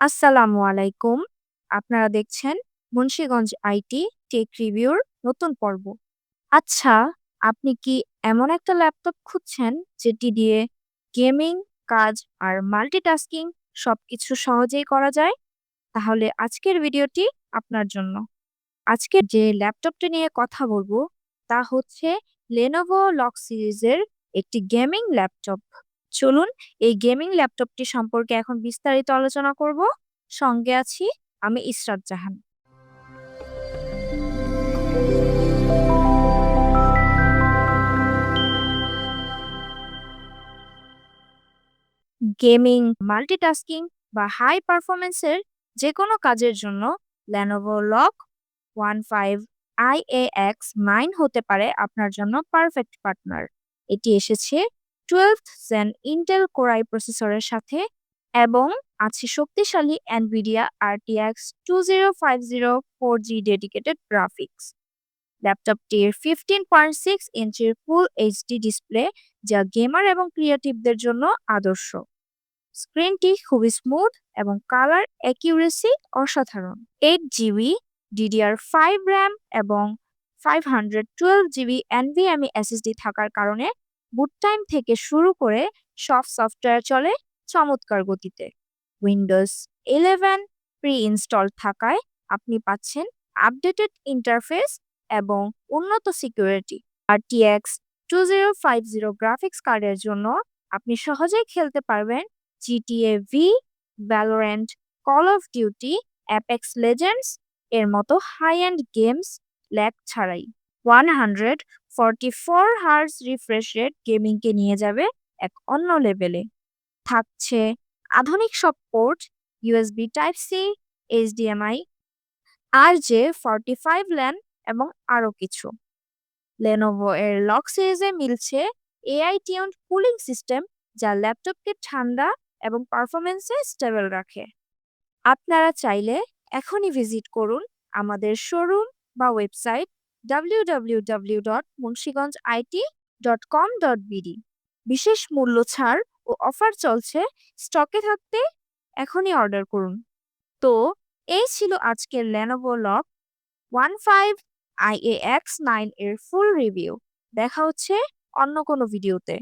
আসসালামু আলাইকুম। আপনারা দেখছেন মুন্সীগঞ্জ আইটি টেক রিভিউর নতুন পর্ব। আচ্ছা, আপনি কি এমন একটা ল্যাপটপ খুঁজছেন যেটি দিয়ে গেমিং, কাজ আর মাল্টিটাস্কিং সবকিছু সহজেই করা যায়? তাহলে আজকের ভিডিওটি আপনার জন্য। আজকে যে ল্যাপটপটি নিয়ে কথা বলব তা হচ্ছে Lenovo Log সিরিজের একটি গেমিং ল্যাপটপ। চলুন এই গেমিং ল্যাপটপটি সম্পর্কে এখন বিস্তারিত আলোচনা করব। সঙ্গে আছি আমি ইসরাত জাহান। গেমিং, মাল্টিটাস্কিং বা হাই পারফরম্যান্সের যেকোনো কাজের জন্য Lenovo Log 15 IAX 9 হতে পারে আপনার জন্য পারফেক্ট পার্টনার। এটি এসেছে 12th জেন ইন্টেল i প্রসেসরের সাথে এবং আছে শক্তিশালী NVIDIA RTX 2050 4G dedicated graphics. ল্যাপটপটির 15.6 ইঞ্চির ফুল এইচডি ডিসপ্লে যা গেমার এবং ক্রিয়েটিভদের জন্য আদর্শ। স্ক্রিনটি খুবই স্মুথ এবং কালার অ্যাকিউরেসি অসাধারণ। Eight GB DDR five RAM এবং 512 জিবি NVMe SSD থাকার কারণে বুট টাইম থেকে শুরু করে সব সফটওয়্যার চলে চমৎকার গতিতে। উইন্ডোজ 11 প্রি ইনস্টল থাকায় আপনি পাচ্ছেন আপডেটেড ইন্টারফেস এবং উন্নত সিকিউরিটি। RTX 2050 গ্রাফিক্স কার্ডের জন্য আপনি সহজেই খেলতে পারবেন GTA V, Valorant, Call of Duty, Apex Legends এর মতো হাই অ্যান্ড গেমস ল্যাগ ছাড়াই। 144 হার্জ রিফ্রেশ রেট গেমিংকে নিয়ে যাবে এক অন্য লেভেলে। থাকছে আধুনিক সব port, USB type C, HDMI, RJ45 LAN এবং আরও কিছু। Lenovo এর লগ সিরিজে মিলছে এআই টিউনড কুলিং সিস্টেম যা ল্যাপটপকে ঠান্ডা এবং পারফরম্যান্সে স্টেবল রাখে। আপনারা চাইলে এখনই ভিজিট করুন আমাদের শোরুম বা ওয়েবসাইট www.মুন্সিগঞ্জit.com.bd বিশেষ মূল্য ছাড় ও অফার চলছে, স্টকে থাকতে এখনই অর্ডার করুন। তো, এই ছিল আজকের Lenovo Log 15 IAX 9 এর ফুল রিভিউ। দেখা হচ্ছে অন্য কোনো ভিডিওতে।